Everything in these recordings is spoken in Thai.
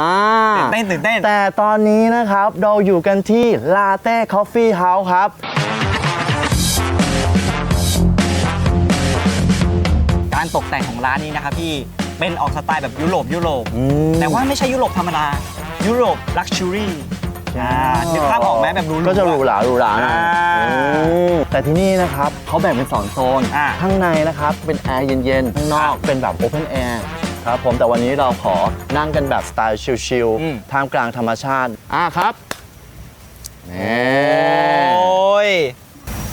อ่าตื่นเต้นตื่นเต้นแต่ตอนนี้นะครับเราอยู่กันที่ลาเต้คอฟฟี่เฮาส์ครับ การตกแต่งของร้านนี้นะครับพี่เป็นออกสไตล์แบบยุโรปยุโรป อืม แต่ว่าไม่ใช่ยุโรปธรรมดา ยุโรปลักชัวรี่อ่านึกภาพออกไหมแบบหรูๆก็จะหรูหราหรูหราหน่อยอ่าอืมแต่ที่นี่นะครับเขาแบ่งเป็นสองโซน อ่าข้างในนะครับเป็นแอร์เย็นๆ ข้างนอกเป็นแบบโอเพนแอร์ ครับผมแต่วันนี้เราขอนั่งกันแบบสไตล์ชิลอืม ๆท่ามกลางธรรมชาติอ่าครับนี่โอ้ย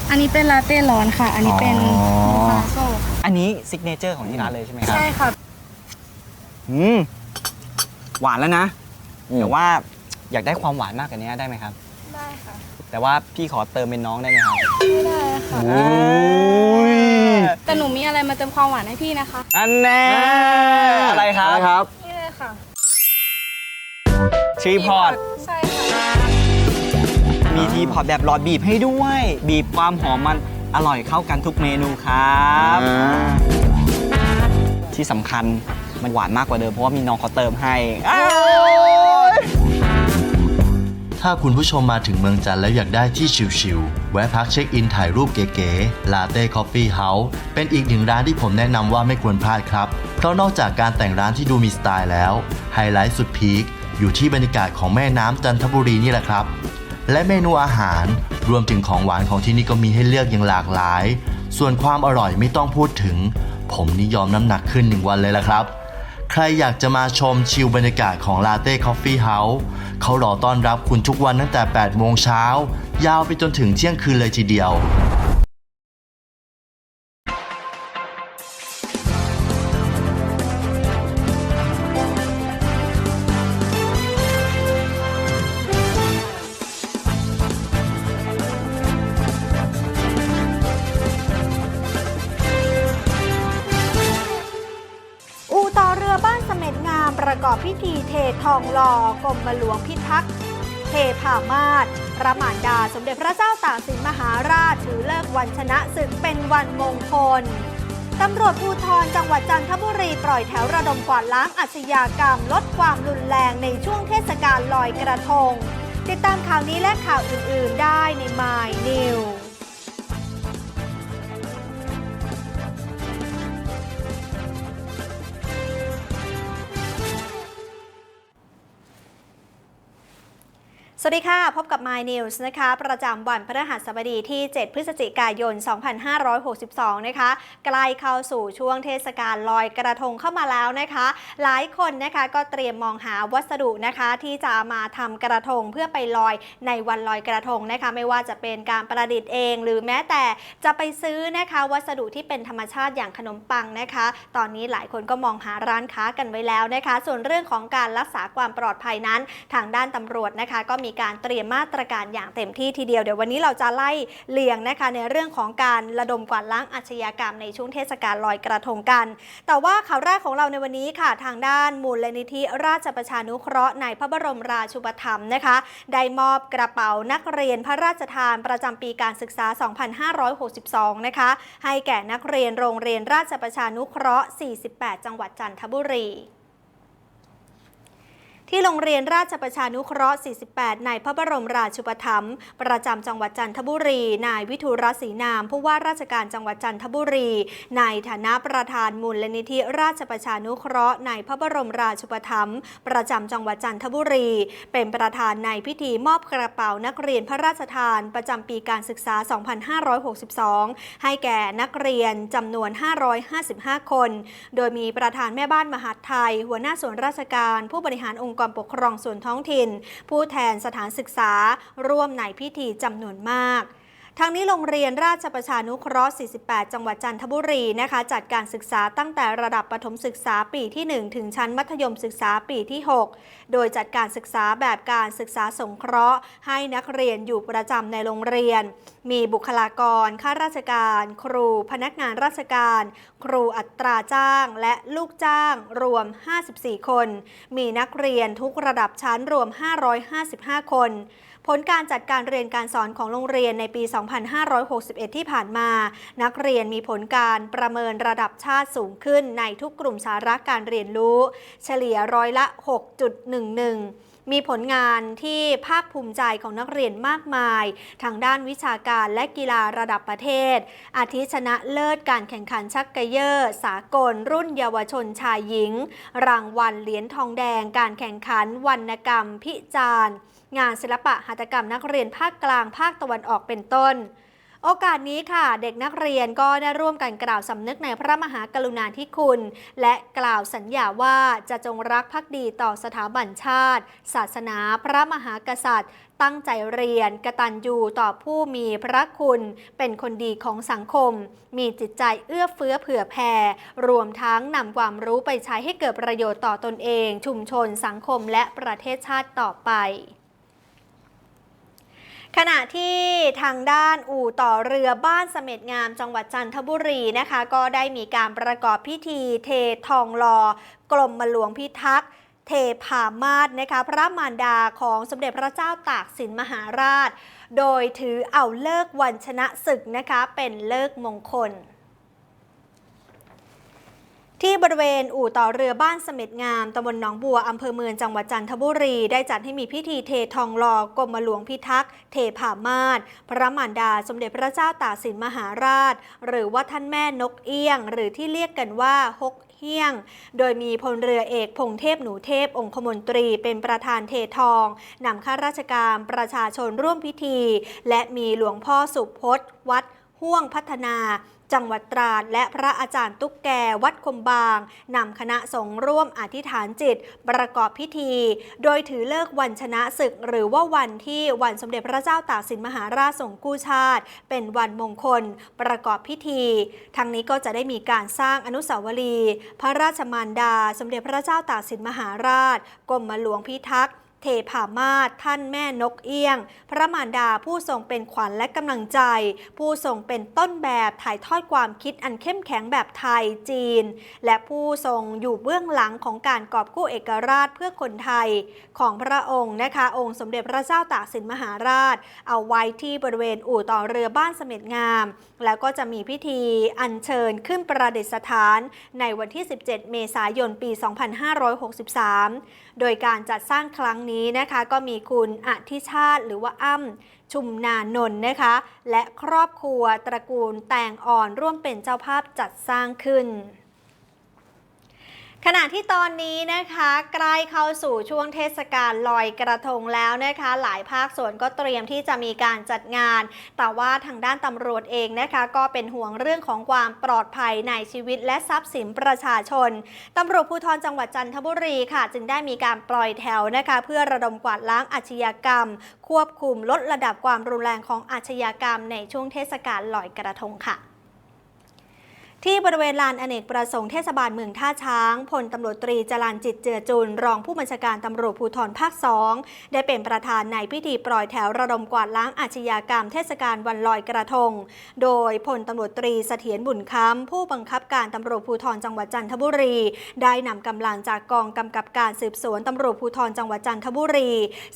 อันนี้เป็นลาเต้ร้อนค่ะ อันนี้เป็นอ๋อคาโซ่อันนี้ซิกเนเจอร์ของที่ร้านเลยใช่ไหมครับใช่ค่ะ อืมหวานแล้วนะอืมแต่ว่าอยากได้ความหวานมากกว่านี้ได้ไหมครับ ได้ค่ะ แต่ว่าพี่ขอเติมเป็นน้องได้ไหมครับไม่ได้ค่ะโอ้ยแต่หนูมีอะไรมาเติมความหวานให้พี่นะคะ อันแน่อะไรครับอะไรครับ นี่เลยค่ะชีพอตใช่ค่ะ มีทีพอตแบบหลอดบีบให้ด้วย บีบความหอมมันอร่อยเข้ากันทุกเมนูครับอ่าที่สำคัญมันหวานมากกว่าเดิมเพราะว่ามีน้องเขาเติมให้อ้าว ถ้าคุณผู้ชมมาถึงเมืองจันทร์แล้วอยากได้ที่ชิลๆ แวะพักเช็คอินถ่ายรูปเก๋ๆ Latte Coffee House เป็นอีกหนึ่งร้านที่ผมแนะนำว่าไม่ควรพลาดครับ เพราะนอกจากการแต่งร้านที่ดูมีสไตล์แล้ว ไฮไลท์สุดพีคอยู่ที่บรรยากาศของแม่น้ำจันทบุรีนี่แหละครับ และเมนูอาหารรวมถึงของหวานของที่นี่ก็มีให้เลือกอย่างหลากหลาย ส่วนความอร่อยไม่ต้องพูดถึง ผมนี่ยอมน้ำหนักขึ้นหนึ่งวันเลยละครับ ใครอยากจะมาชมชิลบรรยากาศของ Latte Coffee House เขารอต้อนรับคุณทุกวันตั้งแต่ 8 โมงเช้า ยาวไปจนถึงเที่ยงคืนเลยทีเดียว ล่อกรมหลวงพิทักษ์เทพามาศพระมารดาสมเด็จพระเจ้าตากสินมหาราชถือเลิกวันชนะศึกเป็นวันมงคลตำรวจภูธรจังหวัดจันทบุรีปล่อยแถวระดมกวาดล้างอาชญากรรม ลดความรุนแรงในช่วงเทศกาลลอยกระทง ติดตามข่าวนี้และข่าวอื่น ๆ ได้ใน My New วัสดีค่ะ พบกับ My News นะคะ ประจำวันพฤหัสบดีที่ 7 พฤศจิกายน 2562 นะคะ ใกล้เข้าสู่ช่วงเทศกาลลอยกระทงเข้ามาแล้วนะคะ หลายคนนะคะก็เตรียมมองหาวัสดุนะคะที่จะมาทำกระทงเพื่อไปลอยในวันลอยกระทงนะคะ ไม่ว่าจะเป็นการประดิษฐ์เอง หรือแม้แต่จะไปซื้อนะคะวัสดุที่เป็นธรรมชาติอย่างขนมปังนะคะ ตอนนี้หลายคนก็มองหาร้านค้ากันไว้แล้วนะคะ ส่วนเรื่องของการรักษาความปลอดภัยนั้น ทางด้านตำรวจนะคะก็มีการเตรียมมาตรการอย่างเต็มที่ทีเดียวเดี๋ยววันนี้เราจะไล่เลียงนะคะในเรื่องของการระดมกวาดล้างอาชญากรรมในช่วงเทศกาลลอยกระทงกัน แต่ว่าข่าวแรกของเราในวันนี้ค่ะ ทางด้านมูลนิธิราชประชานุเคราะห์ในพระบรมราชูปถัมภ์นะคะได้มอบกระเป๋านักเรียนพระราชทานประจำปีการศึกษา 2562 นะคะให้แก่นักเรียนโรงเรียนราชประชานุเคราะห์ 48 จังหวัดจันทบุรี ที่โรงเรียนราชประชานุเคราะห์ 48 ในพระบรมราชูปถัมภ์ประจำจังหวัดจันทบุรี นายวิทูรศรีนาม ผู้ว่าราชการจังหวัดจันทบุรี ในฐานะประธานมูลนิธิราชประชานุเคราะห์ในพระบรมราชูปถัมภ์ประจำจังหวัดจันทบุรี เป็นประธานในพิธีมอบกระเป๋านักเรียนพระราชทานประจำปีการศึกษา 2562 ให้แก่นักเรียนจำนวน 555 คน โดยมีประธานแม่บ้านมหาดไทย หัวหน้าส่วนราชการผู้บริหารองค์กรปกครองส่วนท้องถิ่น ผู้แทนสถานศึกษาร่วมในพิธีจำนวนมาก ทางนี้โรงเรียนราชประชานุเคราะห์ 48 จังหวัดจันทบุรีนะคะ จัดการศึกษาตั้งแต่ระดับประถมศึกษาปีที่ 1 ถึงชั้นมัธยมศึกษาปีที่ 6 โดยจัดการศึกษาแบบการศึกษาสงเคราะห์ ให้นักเรียนอยู่ประจำในโรงเรียน มีบุคลากร ข้าราชการ ครู พนักงานราชการ ครูอัตราจ้าง และลูกจ้างรวม 54 คน มีนักเรียนทุกระดับชั้นรวม 555 คน ผลการจัดการเรียนการสอนของโรงเรียนในปี 2561 ที่ผ่านมา นักเรียนมีผลการประเมินระดับชาติสูงขึ้นในทุกกลุ่มสาระการเรียนรู้ เฉลี่ยร้อยละ 6.11 มีผลงานที่ภาคภูมิใจของนักเรียนมากมาย ทางด้านวิชาการและกีฬาระดับประเทศ อาทิชนะเลิศการแข่งขันชักเยอร์สากล รุ่นเยาวชนชายหญิง รางวัลเหรียญทองแดง การแข่งขันวรรณกรรม พิจารณ์ งานศิลปะหัตถกรรมนักเรียนภาคกลางภาคตะวันออกเป็นต้น โอกาสนี้ค่ะ เด็กนักเรียนก็ได้ร่วมกันกล่าวสำนึกในพระมหากรุณาธิคุณ และกล่าวสัญญาว่าจะจงรักภักดีต่อสถาบันชาติ ศาสนาพระมหากษัตริย์ ตั้งใจเรียนกระตัญญูต่อผู้มีพระคุณ เป็นคนดีของสังคม มีจิตใจเอื้อเฟื้อเผื่อแผ่รวมทั้งนำความรู้ไปใช้ให้เกิดประโยชน์ต่อตนเอง ชุมชนสังคมและประเทศชาติต่อไป ขณะที่ทางด้านอู่ต่อเรือบ้านเสม็ดงามจังหวัดจันทบุรีนะคะ ก็ได้มีการประกอบพิธีเททองหลอกลมมหลวงพิทักษ์เทพามาศนะคะพระมารดาของสมเด็จพระเจ้าตากสินมหาราช โดยถือเอาเลิกวันชนะศึกนะคะเป็นเลิกมงคล ที่บริเวณอู่ต่อเรือบ้านเสม็ดงามตำบลหนองบัวอำเภอเมืองจังหวัดจันทบุรี ได้จัดให้มีพิธีเททองหลอกรมหลวงพิทักษ์ เทผามาศพระมารดาสมเด็จพระเจ้าตากสินมหาราช หรือว่าท่านแม่นกเอี้ยง หรือที่เรียกกันว่าฮกเฮี้ยง โดยมีพลเรือเอกพงเทพหนูเทพองคมนตรีเป็นประธานเททองนำข้าราชการประชาชนร่วมพิธี และมีหลวงพ่อสุพจน์วัดห่วงพัฒนา จังหวัดตราดและพระอาจารย์ตุ๊กแกวัดคมบางนำคณะสงฆ์ร่วมอธิษฐานจิต ประกอบพิธี โดยถือเลิกวันชนะศึก หรือว่าวันที่วันสมเด็จพระเจ้าตากสินมหาราชทรงกู้ชาติ เป็นวันมงคล ประกอบพิธี ทั้งนี้ก็จะได้มีการสร้างอนุสาวรีย์พระราชมารดา สมเด็จพระเจ้าตากสินมหาราชกรมหลวงพิทักษ์ เทพามาศท่านแม่นกเอี้ยง พระมารดาผู้ทรงเป็นขวัญและกำลังใจ ผู้ทรงเป็นต้นแบบถ่ายทอดความคิดอันเข้มแข็งแบบไทยจีน และผู้ทรงอยู่เบื้องหลังของการกอบกู้เอกราชเพื่อคนไทย ของพระองค์นะคะ องค์สมเด็จพระเจ้าตากสินมหาราช เอาไว้ที่บริเวณอู่ต่อเรือบ้านเสม็ดงามแล้วก็จะมีพิธีอัญเชิญขึ้นประดิษฐานในวันที่ 17 เมษายน ปี 2563 โดยการจัดสร้างครั้งนี้นะคะก็มีคุณอธิชาติหรือว่าอ้ำชุมนานนท์นะคะ และครอบครัวตระกูลแตงอ่อนร่วมเป็นเจ้าภาพจัดสร้างขึ้น ขณะที่ตอนนี้นะคะใกล้เข้าสู่ช่วงเทศกาลลอยกระทงแล้วนะคะ หลายภาคส่วนก็เตรียมที่จะมีการจัดงาน แต่ว่าทางด้านตำรวจเองนะคะ ก็เป็นห่วงเรื่องของความปลอดภัยในชีวิตและทรัพย์สินประชาชนตำรวจภูธรจังหวัดจันทบุรีค่ะ จึงได้มีการปล่อยแถวนะคะ เพื่อระดมกวาดล้างอาชญากรรม ควบคุมลดระดับความรุนแรงของอาชญากรรม ในช่วงเทศกาลลอยกระทงค่ะ ที่บริเวณลานอเนกประสงค์เทศบาลเมืองท่าช้างพลตำรวจตรีจรันจิตเจือจุน รองผู้บัญชาการตำรวจภูธรภาคสองได้เป็นประธานในพิธีปล่อยแถวระดมกวาดล้างอาชญากรรมเทศกาลวันลอยกระทง โดยพลตำรวจตรีเสถียรบุญค้ำผู้บังคับการตำรวจภูธรจังหวัดจันทบุรี ได้นำกำลังจากกองกำกับการสืบสวนตำรวจภูธรจังหวัดจันทบุรี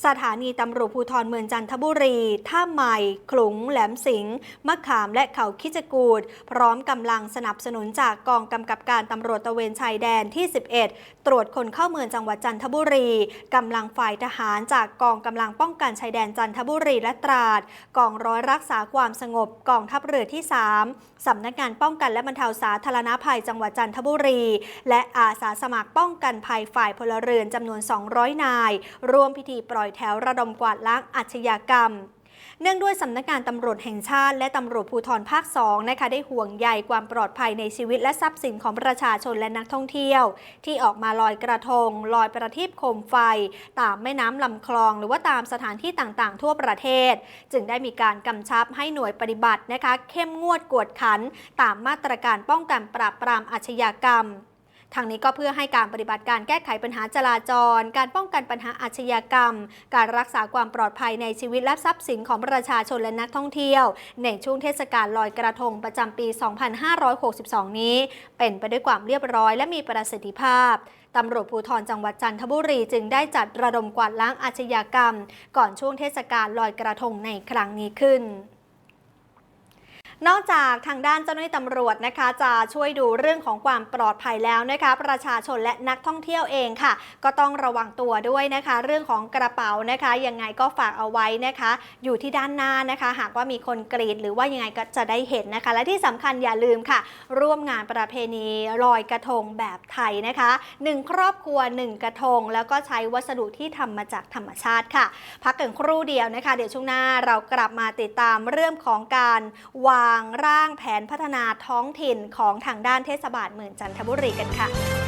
สถานีตำรวจภูธรเมืองจันทบุรีท่าใหม่ขลุงแหลมสิงห์มะขามและเขาคิจกูดพร้อมกำลังสนับสนุนจากกองกำกับการตำรวจตะเวนชายแดนที่ 11 ตรวจคนเข้าเมืองจังหวัดจันทบุรีกำลังฝ่ายทหารจากกองกำลังป้องกันชายแดนจันทบุรีและตราด กองร้อยรักษาความสงบกองทัพเรือที่ 3สำนักงานป้องกันและบรรเทาสาธารณภัยจังหวัดจันทบุรี และอาสาสมัครป้องกันภัยฝ่ายพลเรือนจำนวน 200 นาย ร่วมพิธีปล่อยแถวระดมกวาดล้างอาชญากรรม เนื่องด้วยสำนักงานตำรวจแห่งชาติและตำรวจภูธรภาค2นะคะได้ห่วงใยความปลอดภัยในชีวิตและทรัพย์สินของประชาชนและนักท่องเที่ยว ที่ออกมาลอยกระทง ลอยประทีปโคมไฟ ตามแม่น้ำลำคลอง หรือว่าตามสถานที่ต่างๆ ทั่วประเทศ จึงได้มีการกำชับให้หน่วยปฏิบัตินะคะ เข้มงวดกวดขัน ตามมาตรการป้องกันปราบปรามอาชญากรรม ทางนี้ก็เพื่อให้การปฏิบัติการแก้ไขปัญหาจราจร การป้องกันปัญหาอาชญากรรม การรักษาความปลอดภัยในชีวิตและทรัพย์สินของประชาชนและนักท่องเที่ยว ในช่วงเทศกาลลอยกระทงประจำปี 2562 นี้ เป็นไปด้วยความเรียบร้อยและมีประสิทธิภาพตำรวจภูธรจังหวัดจันทบุรีจึงได้จัดระดมกวาดล้างอาชญากรรม ก่อนช่วงเทศกาลลอยกระทงในครั้งนี้ขึ้น นอกจากทางด้านเจ้าหน้าที่ตำรวจนะคะ จะช่วยดูเรื่องของความปลอดภัยแล้วนะคะ ประชาชนและนักท่องเที่ยวเองค่ะ ก็ต้องระวังตัวด้วยนะคะ เรื่องของกระเป๋านะคะ ยังไงก็ฝากเอาไว้นะคะ อยู่ที่ด้านหน้านะคะ หากว่ามีคนกรีดหรือว่ายังไงก็จะได้เห็นนะคะ และที่สำคัญอย่าลืมค่ะ ร่วมงานประเพณีลอยกระทงแบบไทยนะคะหนึ่งครอบครัวหนึ่งกระทง แล้วก็ใช้วัสดุที่ทำมาจากธรรมชาติค่ะ พักกันครู่เดียวนะคะ เดี๋ยวช่วงหน้าเรากลับมาติดตามเรื่องของการวางร่างแผนพัฒนาท้องถิ่นของทางด้านเทศบาลเมืองจันทบุรีกันค่ะ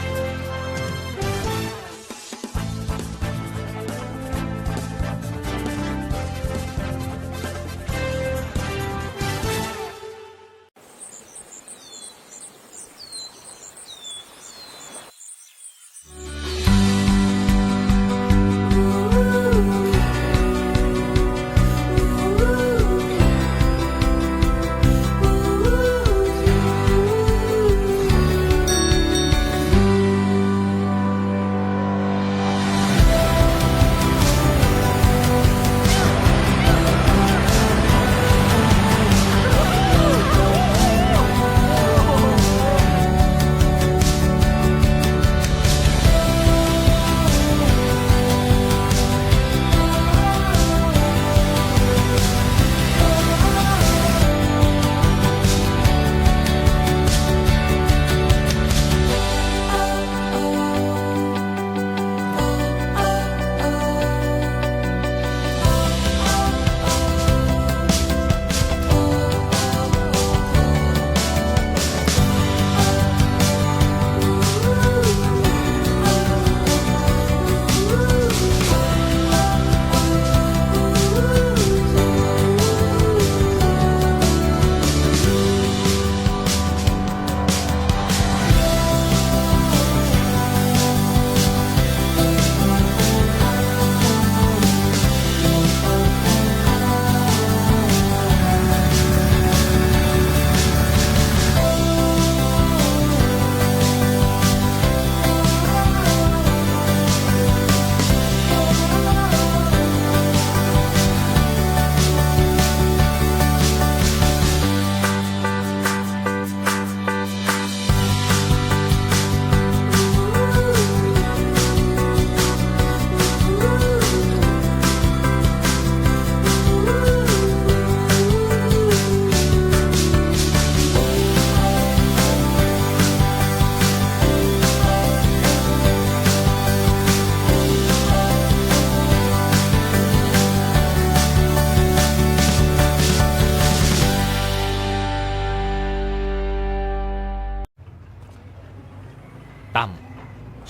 ตั้ม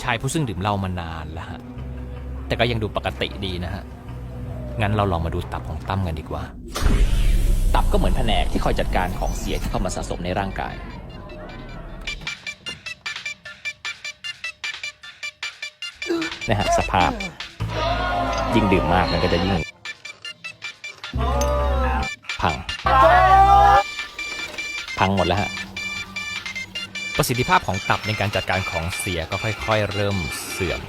ชายผู้ซึ่งดื่มเหล้ามานานแล้วฮะ แต่ก็ยังดูปกติดีนะฮะ งั้นเราลองมาดูตับของตั้มกันดีกว่า ตับก็เหมือนแผนกที่คอยจัดการของเสียที่เข้ามาสะสมในร่างกาย นะฮะ สภาพ ยิ่งดื่มมากมันก็จะยิ่ง พัง พังหมดแล้วฮะ ประสิทธิภาพของตับในการจัดการของเสียก็ค่อย ๆ เริ่มเสื่อม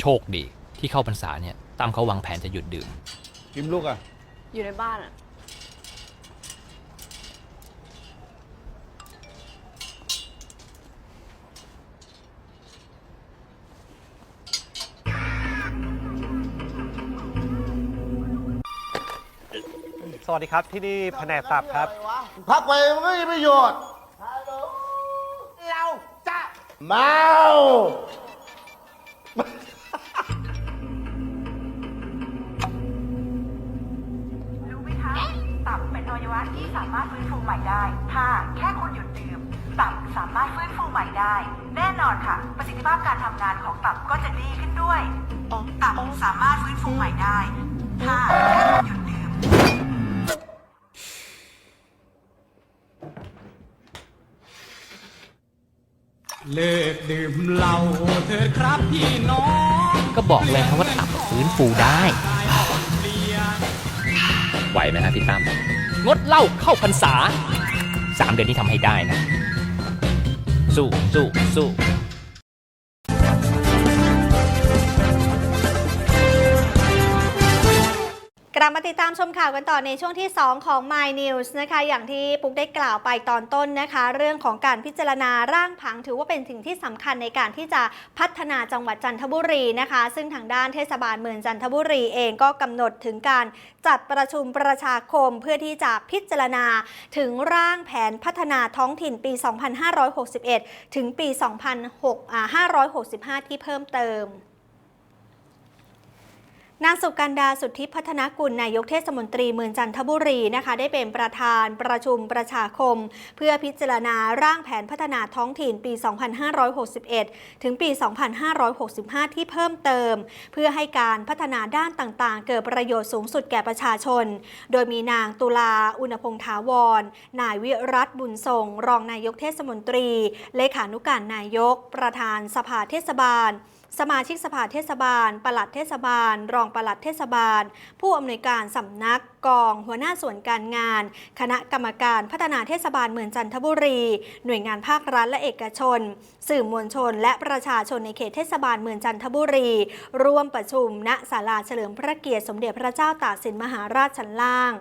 โชคดีที่เข้าพรรษาเนี่ยตั้มเขาวางแผนจะหยุดดื่ม กิมลูกอะ อยู่ในบ้านอะ สวัสดีครับ ที่นี่แผนกตับครับ พักไปมันไม่มีประโยชน์ เราจะเมารู้ไหมคะ ตับเป็นอวัยวะที่สามารถฟื้นฟูใหม่ได้ ถ้าแค่คุณหยุดดื่ม ตับสามารถฟื้นฟูใหม่ได้ แน่นอนค่ะ ประสิทธิภาพการทำงานของตับก็จะดีขึ้นด้วย ตับสามารถฟื้นฟูใหม่ได้ ถ้าแค่คุณหยุด เลิกดื่มเหล้าเถิดครับพี่น้องก็บอกเลยครับว่าตับฟื้นฟูได้ ไหวไหมครับพี่ตั้มงดเหล้าเข้าพรรษาสามเดือนนี้ทำให้ได้นะ สู้สู้สู้ ลับมาติดตามชมข่าวกันต่อในช่วงที่ 2 ของ My News นะคะ อย่างที่ปุ๊กได้กล่าวไปตอนต้นนะคะ เรื่องของการพิจารณาร่างผังถือว่าเป็นสิ่งที่สำคัญในการที่จะพัฒนาจังหวัดจันทบุรีนะคะ ซึ่งทางด้านเทศบาลเมืองจันทบุรีเองก็กำหนดถึงการจัดประชุมประชาคมเพื่อที่จะพิจารณาถึงร่างแผนพัฒนาท้องถิ่นปี 2561 ถึงปี 2565 ที่เพิ่มเติม นางสุกันดาสุทธิพัฒนกุลนายกเทศมนตรีเมืองจันทบุรีนะคะได้เป็นประธานประชุมประชาคม เพื่อพิจารณาร่างแผนพัฒนาท้องถิ่นปี 2561 ถึงปี 2565 ที่เพิ่มเติม เพื่อให้การพัฒนาด้านต่างๆ เกิดประโยชน์สูงสุดแก่ประชาชน โดยมีนางตุลาอุณพงษ์ถาวร นายวิรัตบุญส่งรองนายกเทศมนตรี เลขานุการนายก ประธานสภาเทศบาล สมาชิกสภาเทศบาล ปลัดเทศบาล รองปลัดเทศบาล ผู้อำนวยการสำนักกอง หัวหน้าส่วนการงาน คณะกรรมการพัฒนาเทศบาลเมืองจันทบุรี หน่วยงานภาครัฐและเอกชน สื่อมวลชน และประชาชนในเขตเทศบาลเมืองจันทบุรี ร่วมประชุมณศาลาเฉลิมพระเกียรติสมเด็จพระเจ้าตากสินมหาราชชั้นล่าง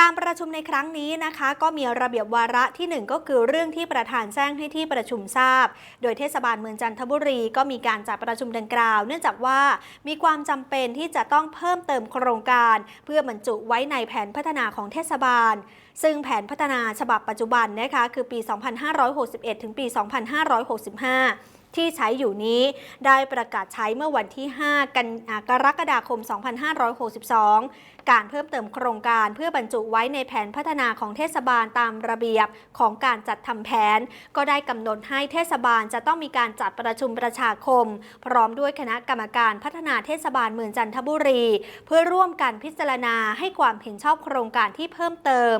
การประชุมในครั้งนี้นะคะ ก็มีระเบียบวาระที่ 1 ก็คือเรื่องที่ประธานแจ้งให้ที่ประชุมทราบ โดยเทศบาลเมืองจันทบุรีก็มีการจัดประชุมดังกล่าว เนื่องจากว่ามีความจำเป็นที่จะต้องเพิ่มเติมโครงการ เพื่อบรรจุไว้ในแผนพัฒนาของเทศบาล ซึ่งแผนพัฒนาฉบับปัจจุบันนะคะคือปี 2561 ถึงปี 2565ที่ใช้อยู่นี้ได้ประกาศใช้เมื่อวันที่ 5 กันกรกฎาคม 2562 การเพิ่มเติมโครงการเพื่อบรรจุไว้ในแผนพัฒนาของเทศบาลตามระเบียบของการจัดทำแผน ก็ได้กำหนดให้เทศบาลจะต้องมีการจัดประชุมประชาคม พร้อมด้วยคณะกรรมการพัฒนาเทศบาลเมืองจันทบุรี เพื่อร่วมกันพิจารณาให้ความเห็นชอบโครงการที่เพิ่มเติม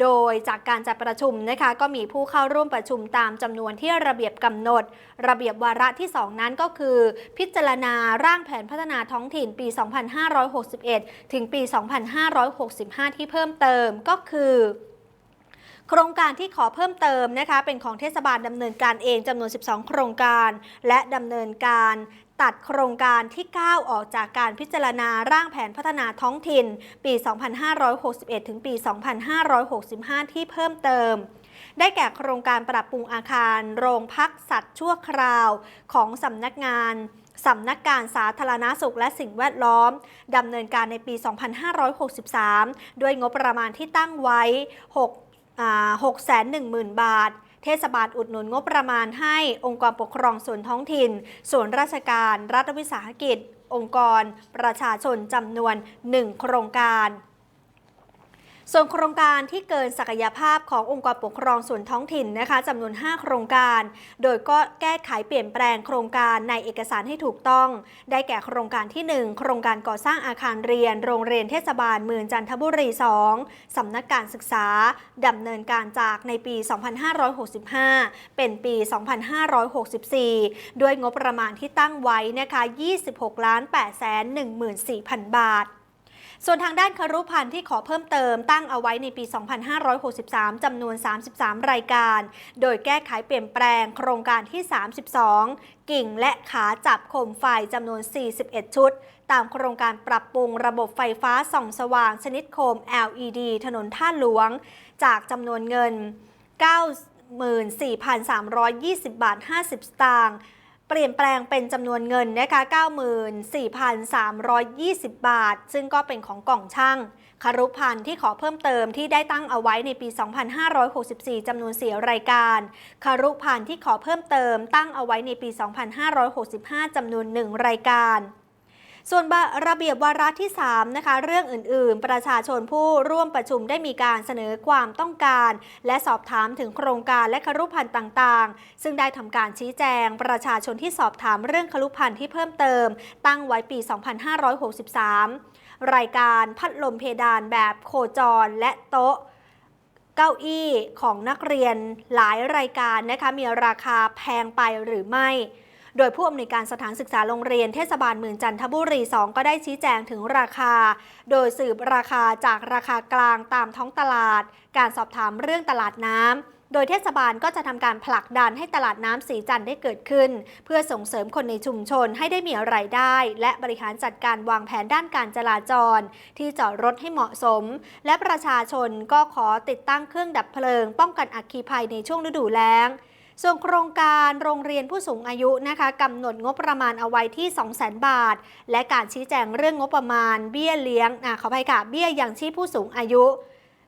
โดยจากการจัดประชุมนะคะก็มีผู้เข้าร่วมประชุมตามจำนวนที่ระเบียบกำหนด ระเบียบวาระที่ 2 นั้นก็คือ พิจารณาร่างแผนพัฒนาท้องถิ่นปี 2561 ถึงปี 2565 ที่เพิ่มเติมก็คือโครงการที่ขอเพิ่มเติมนะคะเป็นของเทศบาลดำเนินการเองจำนวน 12 โครงการ และดำเนินการ ตัดโครงการที่ 9 ออกจากการพิจารณาร่างแผนพัฒนาท้องถิ่น ปี 2561 ถึงปี 2565 ที่เพิ่มเติมได้แก่โครงการปรับปรุงอาคาร โรงพักสัตว์ชั่วคราว ของสำนักงานสำนักการสาธารณสุขและสิ่งแวดล้อม ดำเนินการในปี 2563 ด้วยงบประมาณที่ตั้งไว้ 6 610,000 บาท เทศบาลอุดหนุนงบประมาณให้องค์กรปกครองส่วนท้องถิ่น ส่วนราชการ รัฐวิสาหกิจ องค์กร ประชาชนจำนวน 1 โครงการ ส่วนโครงการที่เกินศักยภาพขององค์กรปกครองส่วนท้องถิ่นนะคะจำนวน 5 โครงการ โดยก็แก้ไขเปลี่ยนแปลงโครงการในเอกสารให้ถูกต้อง ได้แก่โครงการที่ 1 โครงการก่อสร้างอาคารเรียน โรงเรียนเทศบาลเมืองจันทบุรี 2 สำนักการศึกษาดำเนินการจากในปี 2565 เป็นปี 2564 ด้วยงบประมาณที่ตั้งไว้นะคะ 26ล้าน8แสน14,000 บาท ส่วนทางด้านครุพันธ์ที่ขอเพิ่มเติมตั้งเอาไว้ในปี 2563 จำนวน 33 รายการ โดยแก้ไขเปลี่ยนแปลงโครงการที่ 32 กิ่งและขาจับโคมไฟจำนวน 41 ชุด ตามโครงการปรับปรุงระบบไฟฟ้าส่องสว่างชนิดโคม LED ถนนท่าหลวง จากจำนวนเงิน94,320 บาท 50 สตางค์ เปลี่ยนแปลงเป็นจำนวนเงินนะคะ94,320 บาท ซึ่งก็เป็นของกล่องช่างคารุพันธ์ที่ขอเพิ่มเติมที่ได้ตั้งเอาไว้ในปี 2564 จำนวน 4 รายการคารุพันธ์ที่ขอเพิ่มเติมตั้งเอาไว้ในปี 2565 จำนวน 1 รายการ ส่วนระเบียบวาระที่3นะคะเรื่องอื่น ๆ ประชาชนผู้ร่วมประชุมได้มีการเสนอความต้องการ และสอบถามถึงโครงการและครุพันธ์ต่างๆ ซึ่งได้ทำการชี้แจง ประชาชนที่สอบถามเรื่องครุพันธ์ที่เพิ่มเติม ตั้งไว้ปี 2563 รายการพัดลมเพดานแบบโคจรและโต๊ะเก้าอี้ของนักเรียนหลายรายการนะคะมีราคาแพงไปหรือไม่ โดยผู้อำนวยการสถานศึกษาโรงเรียนเทศบาลเมืองจันทบุรี 2 ก็ได้ชี้แจงถึงราคา โดยสืบราคาจากราคากลางตามท้องตลาด การสอบถามเรื่องตลาดน้ำโดยเทศบาลก็จะทำการผลักดันให้ตลาดน้ำสีจันทร์ได้เกิดขึ้น เพื่อส่งเสริมคนในชุมชนให้ได้มีรายได้ และบริหารจัดการวางแผนด้านการจราจร ที่จอดรถให้เหมาะสม และประชาชนก็ขอติดตั้งเครื่องดับเพลิง ป้องกันอัคคีภัยในช่วงฤดูแล้ง ส่วนโครงการโรงเรียนผู้สูงอายุนะคะกำหนดงบประมาณเอาไว้ที่ 200,000 บาท และการชี้แจงเรื่องงบประมาณ เบี้ยเลี้ยงอะขออภัยค่ะเบี้ยยังชีพผู้สูงอายุ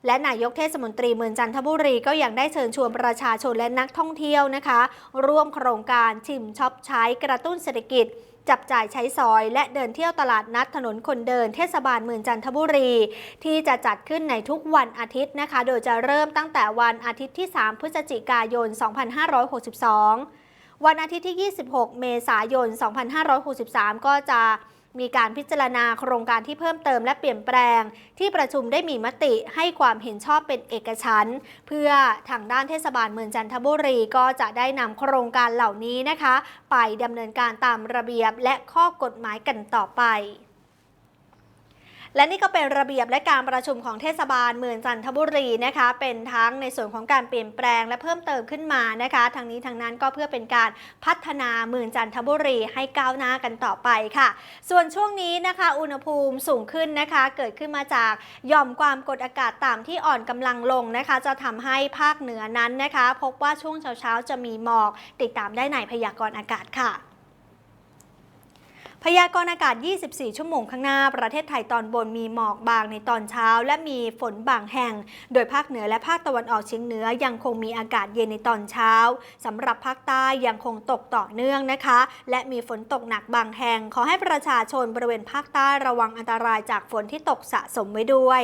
และนายกเทศมนตรีเมืองจันทบุรีก็ยังได้เชิญชวนประชาชนและนักท่องเที่ยวนะคะ ร่วมโครงการชิมช็อปใช้กระตุ้นเศรษฐกิจ จับจ่ายใช้สอยและเดินเที่ยวตลาดนัดถนนคนเดินเทศบาลเมืองจันทบุรี ที่จะจัดขึ้นในทุกวันอาทิตย์นะคะ โดยจะเริ่มตั้งแต่วันอาทิตย์ที่ 3 พฤศจิกายน 2562 วันอาทิตย์ที่ 26 เมษายน 2563 ก็จะ มีการพิจารณาโครงการที่เพิ่มเติมและเปลี่ยนแปลง ที่ประชุมได้มีมติให้ความเห็นชอบเป็นเอกฉันท์เพื่อทางด้านเทศบาลเมืองจันทบุรีก็จะได้นำโครงการเหล่านี้นะคะ ไปดำเนินการตามระเบียบและข้อกฎหมายกันต่อไป และนี่ก็เป็นระเบียบและการประชุมของเทศบาลเมืองจันทบุรีนะคะ เป็นทั้งในส่วนของการเปลี่ยนแปลงและเพิ่มเติมขึ้นมานะคะ ทางนี้ทางนั้นก็เพื่อเป็นการพัฒนาเมืองจันทบุรีให้ก้าวหน้ากันต่อไปค่ะ ส่วนช่วงนี้นะคะ อุณหภูมิสูงขึ้นนะคะ เกิดขึ้นมาจากหย่อมความกดอากาศต่ำที่อ่อนกำลังลงนะคะ จะทำให้ภาคเหนือนั้นนะคะ พบว่าช่วงเช้าๆจะมีหมอก ติดตามได้ในพยากรณ์อากาศค่ะ พยากรณ์อากาศ 24 ชั่วโมงข้างหน้า ประเทศไทยตอนบนมีหมอกบางในตอนเช้า และมีฝนบางแห่ง โดยภาคเหนือและภาคตะวันออกเฉียงเหนือยังคงมีอากาศเย็นในตอนเช้าสำหรับภาคใต้ยังคงตกต่อเนื่องนะคะ และมีฝนตกหนักบางแห่ง ขอให้ประชาชนบริเวณภาคใต้ระวังอันตรายจากฝนที่ตกสะสมไว้ด้วย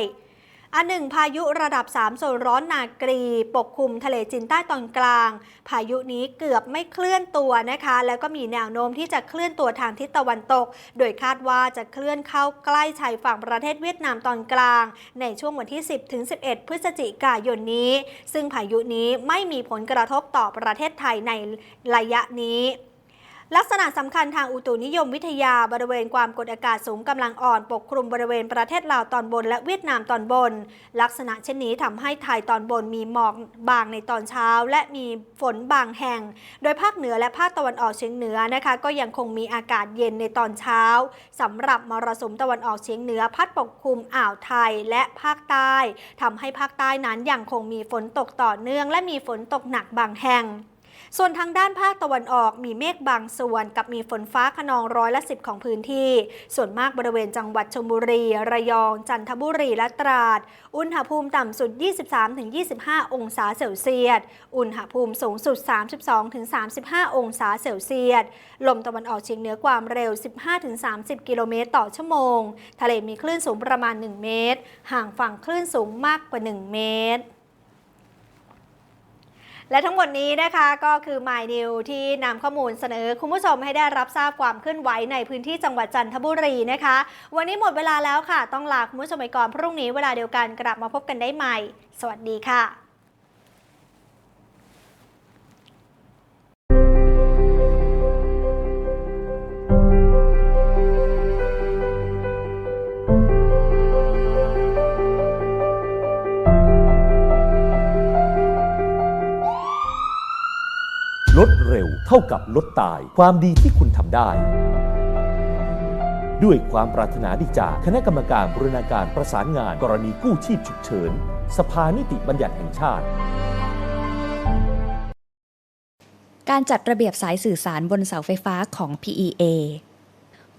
อันหนึ่งพายุระดับ 3 โซนร้อนนากรี ปกคลุมทะเลจีนใต้ตอนกลาง พายุนี้เกือบไม่เคลื่อนตัวนะคะ แล้วก็มีแนวโน้มที่จะเคลื่อนตัวทางทิศตะวันตก โดยคาดว่าจะเคลื่อนเข้าใกล้ชายฝั่งประเทศเวียดนามตอนกลาง ในช่วงวันที่ 10ถึง11 พฤศจิกายนนี้ ซึ่งพายุนี้ไม่มีผลกระทบต่อประเทศไทยในระยะนี้ ลักษณะสำคัญทางอุตุนิยมวิทยาบริเวณความกดอากาศสูงกำลังอ่อนปกคลุมบริเวณประเทศลาวตอนบนและเวียดนามตอนบน ลักษณะเช่นนี้ทำให้ไทยตอนบนมีหมอกบางในตอนเช้า และมีฝนบางแห่ง โดยภาคเหนือและภาคตะวันออกเฉียงเหนือนะคะ ก็ยังคงมีอากาศเย็นในตอนเช้าสำหรับมรสุมตะวันออกเฉียงเหนือพัดปกคลุมอ่าวไทยและภาคใต้ทำให้ภาคใต้นั้นยังคงมีฝนตกต่อเนื่อง และมีฝนตกหนักบางแห่ง ส่วนทางด้านภาคตะวันออกมีเมฆบางส่วนกับมีฝนฟ้าขนองร้อยละสิบของพื้นที่ ส่วนมากบริเวณจังหวัดชลบุรี ระยอง จันทบุรีและตราด อุณหภูมิต่ำสุด 23-25 องศาเซลเซียส อุณหภูมิสูงสุด 32-35 องศาเซลเซียส ลมตะวันออกเฉียงเหนือความเร็ว 15-30 กิโลเมตรต่อชั่วโมง ทะเลมีคลื่นสูงประมาณ 1 เมตร ห่างฝั่งคลื่นสูงมากกว่า 1 เมตร และทั้งหมดนี้นะคะก็คือ My New ที่นำข้อมูลเสนอคุณผู้ชมให้ได้รับทราบความเคลื่อนไหวในพื้นที่จังหวัดจันทบุรีนะคะ วันนี้หมดเวลาแล้วค่ะ ต้องลาคุณผู้ชมไปก่อนพรุ่งนี้เวลาเดียวกันกลับมาพบกันได้ใหม่ สวัสดีค่ะ เท่ากับลดตายความดีที่คุณทำได้ ด้วยความปรารถนาดีจากคณะกรรมการบรณาการประสานงานกรณีกู้ชีพฉุกเฉิน สภานิติบัญญัติแห่งชาติการจัดระเบียบสายสื่อสารบนเสาไฟฟ้าของ PEA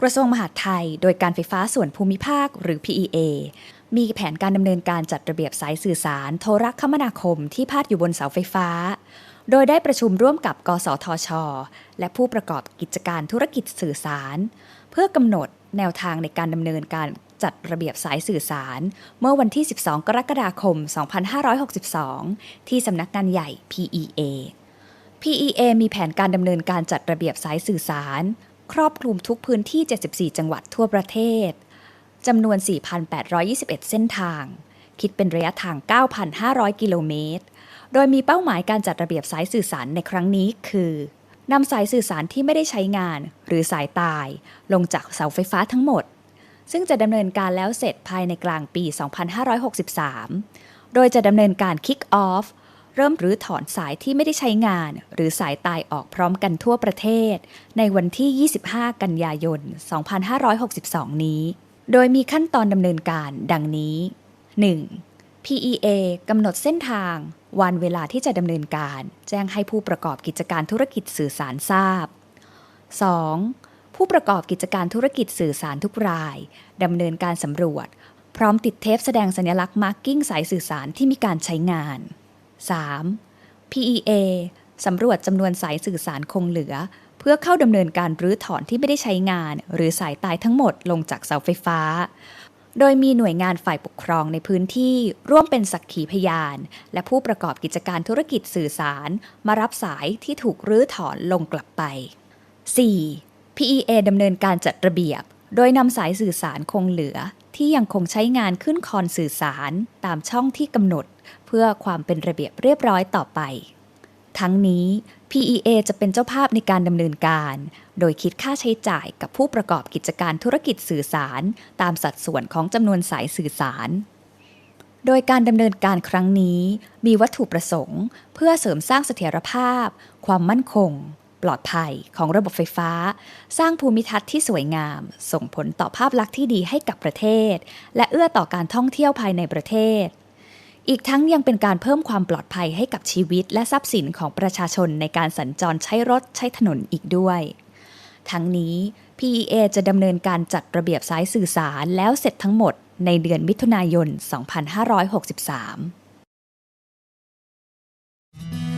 กระทรวงมหาดไทย โดยการไฟฟ้าส่วนภูมิภาคหรือ PEA มีแผนการดำเนินการจัดระเบียบสายสื่อสารโทรคมนาคมที่พาดอยู่บนเสาไฟฟ้า โดยได้ประชุมร่วมกับ กสทช และผู้ประกอบกิจการธุรกิจสื่อสาร เพื่อกำหนดแนวทางในการดำเนินการจัดระเบียบสายสื่อสาร เมื่อวันที่ 12 กรกฎาคม 2562 ที่สำนักงานใหญ่ PEA PEA มีแผนการดำเนินการจัดระเบียบสายสื่อสาร ครอบคลุมทุกพื้นที่ 74 จังหวัดทั่วประเทศจำนวน 4,821 เส้นทาง คิดเป็นระยะทาง 9,500 กิโลเมตร โดยมีเป้าหมายการจัดระเบียบสายสื่อสารในครั้งนี้คือนำสายสื่อสารที่ไม่ได้ใช้งาน หรือสายตาย ลงจากเสาไฟฟ้าทั้งหมด ซึ่งจะดำเนินการแล้วเสร็จภายในกลางปี 2563 โดยจะดำเนินการ Kick Off เริ่มหรือถอนสายที่ไม่ได้ใช้งาน หรือสายตายออกพร้อมกันทั่วประเทศ ในวันที่ 25 กันยายน 2562 นี้ โดยมีขั้นตอนดำเนินการดังนี้ 1. PEA กำหนดเส้นทาง วันเวลาที่จะดำเนินการ แจ้งให้ผู้ประกอบกิจการธุรกิจสื่อสารทราบ 2. ผู้ประกอบกิจการธุรกิจสื่อสารทุกรายดำเนินการสำรวจ พร้อมติดเทปแสดงสัญลักษณ์มาร์กิ้งสายสื่อสารที่มีการใช้งาน 3. PEA สำรวจจำนวนสายสื่อสารคงเหลือ เพื่อเข้าดำเนินการรื้อถอนที่ไม่ได้ใช้งาน หรือสายตายทั้งหมดลงจากเสาไฟฟ้า โดยมีหน่วยงานฝ่ายปกครองในพื้นที่ร่วมเป็นสักขีพยาน และผู้ประกอบกิจการธุรกิจสื่อสาร มารับสายที่ถูกรื้อถอนลงกลับไป 4. PEA ดำเนินการจัดระเบียบ โดยนำสายสื่อสารคงเหลือ ที่ยังคงใช้งานขึ้นคอนสื่อสาร ตามช่องที่กำหนด เพื่อความเป็นระเบียบเรียบร้อยต่อไป ทั้งนี้ PEA จะเป็นเจ้าภาพในการดำเนินการ โดยคิดค่าใช้จ่ายกับผู้ประกอบกิจการธุรกิจสื่อสาร ตามสัดส่วนของจำนวนสายสื่อสาร โดยการดำเนินการครั้งนี้ มีวัตถุประสงค์ เพื่อเสริมสร้างเสถียรภาพ ความมั่นคง ปลอดภัยของระบบไฟฟ้า สร้างภูมิทัศน์ที่สวยงาม ส่งผลต่อภาพลักษณ์ที่ดีให้กับประเทศ และเอื้อต่อการท่องเที่ยวภายในประเทศ อีกทั้งยังเป็นการเพิ่มความปลอดภัยให้กับชีวิตและทรัพย์สินของประชาชนในการสัญจรใช้รถใช้ถนนอีกด้วย ทั้งนี้ PEA จะดำเนินการจัดระเบียบสายสื่อสารแล้วเสร็จทั้งหมดในเดือนมิถุนายน 2563